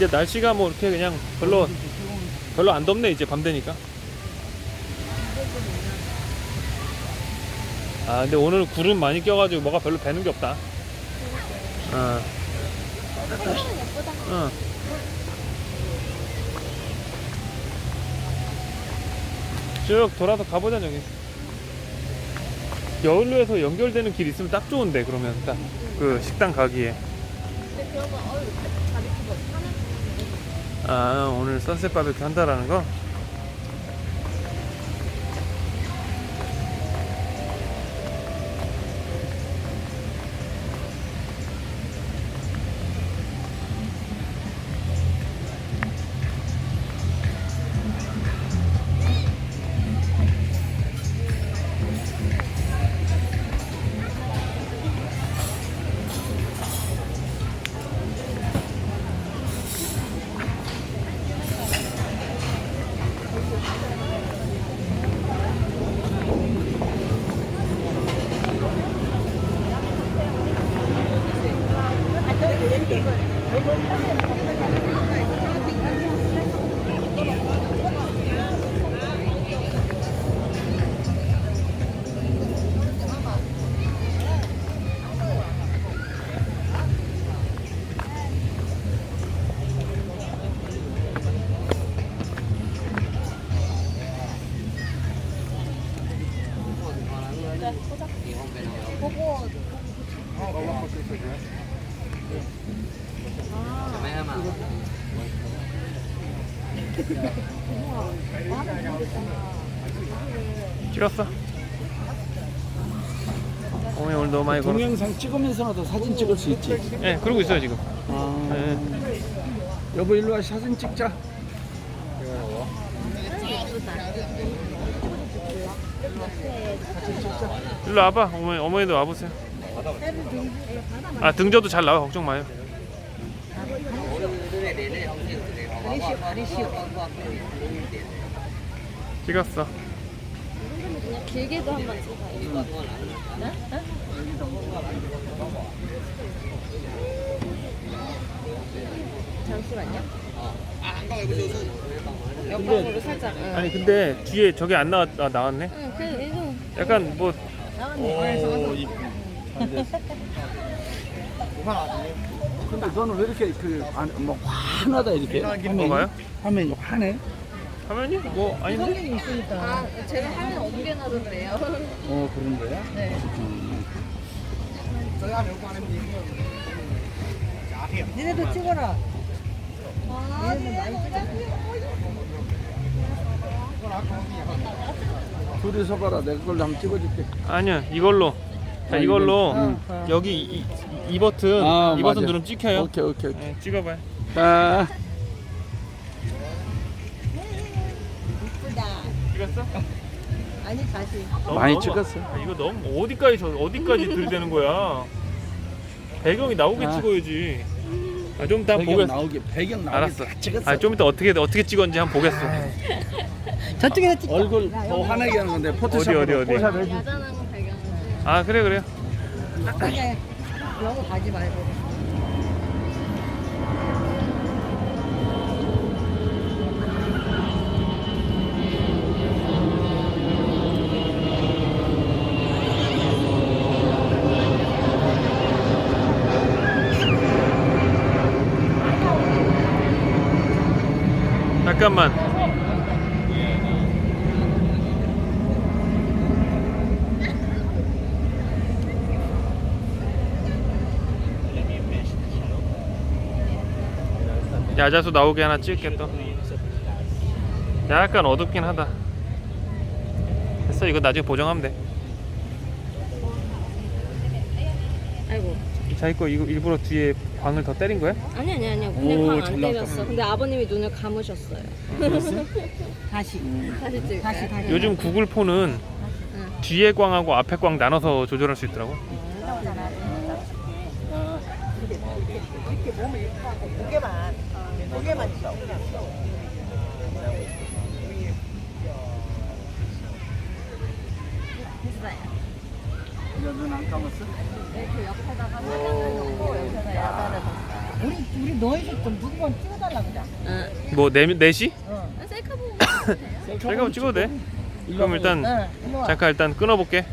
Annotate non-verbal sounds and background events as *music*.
이제 날씨가 뭐 이렇게 그냥 별로 별로 안 덥네 이제 밤 되니까. 아 근데 오늘 구름 많이 껴가지고 뭐가 별로 배는 게 없다. 어. 어. 쭉 돌아서 가보자 저기. 여울로에서 연결되는 길 있으면 딱 좋은데 그러면 딱 그 식당 가기에. 근데 바비큐 하는 아 오늘 선셋 바베큐 한다라는 거? Thank you. 찍었어? 어머니 오늘 너무 많이 걸었어. 동영상 찍으면서라도 사진 찍을 수 있지. 네, 그러고 있어요 지금. 아, 네. 여보 일로 와 사진 찍자. 일로 와봐. 어머니 어머니도 와보세요. 아 등저도 잘 나와 걱정 마요. 찍었어. 그냥 길게도 한번 찍어요. 잠시만요. 옆방으로 살짝. 응. 아니 근데 뒤에 저게 안 나왔 아, 나왔네. 응, 그 이거 약간 뭐 나왔네. *laughs* 근데 너는 왜 이렇게 그뭐 환하다 이렇게? 뭐가요? 화면이 환해? 화면이 뭐 아닌데? 아, 제가 화면 옮겨놔도 그래요. 어 그런 거야? 네. 음. 니네도 찍어라. 아, 둘이 서 봐라 내가 그걸로 한번 찍어줄게. 아니야 이걸로. 자 이걸로 응. 여기 이, 이 버튼 아, 이 버튼 맞아. 누르면 찍혀요. 오케이 오케이 오케이. 네, 찍어봐요. 자, 이쁘다. 찍었어? 아니 다시. 너무, 많이 너무- 찍었어. 아, 이거 너무 어디까지 저 어디까지 들이대는 거야? 배경이 나오게 아. 찍어야지. 아, 좀 이따 배경 보겠어. 나오게 배경 나오게 알았어. 다 찍었어. 아, 좀 이따 어떻게 어떻게 찍었는지 한번 보겠어. 저쪽에서 찍자. 얼굴 더 환하게 하는 건데 포토샵으로 어디, 어디? 포샵 해주. 아, 그래 그래요. 그냥 너무 가지 말고. 잠깐만. 야자수 나오게 하나 또. 약간 어둡긴 하다. 됐어 이거 나중에 보정하면 돼. 아이고. 자기 거 이거 일부러 뒤에 광을 더 때린 거야? 아니 아니 아니요. 오, 방안 잘 때렸어. 근데 아버님이 눈을 감으셨어요. *laughs* 다시. 다시 찍을까요? 다시 다시. 요즘 구글 폰은 응. 뒤에 광하고 앞에 광 나눠서 조절할 수 있더라고. 이렇게 몸을 이렇게 하고 고개만 고개만 있어. 됐어요. 눈안 감았어? 이렇게 옆에다가 사진을 놓고 옆에다 야자를 뒀어요. 우리 우리 너희들 좀 누구 번 찍어달라. 그자. 뭐 네, 넷이? 셀카 보고 셀카 찍어도 돼? 그럼 일단 응. 일로 와. 잠깐 일단 끊어볼게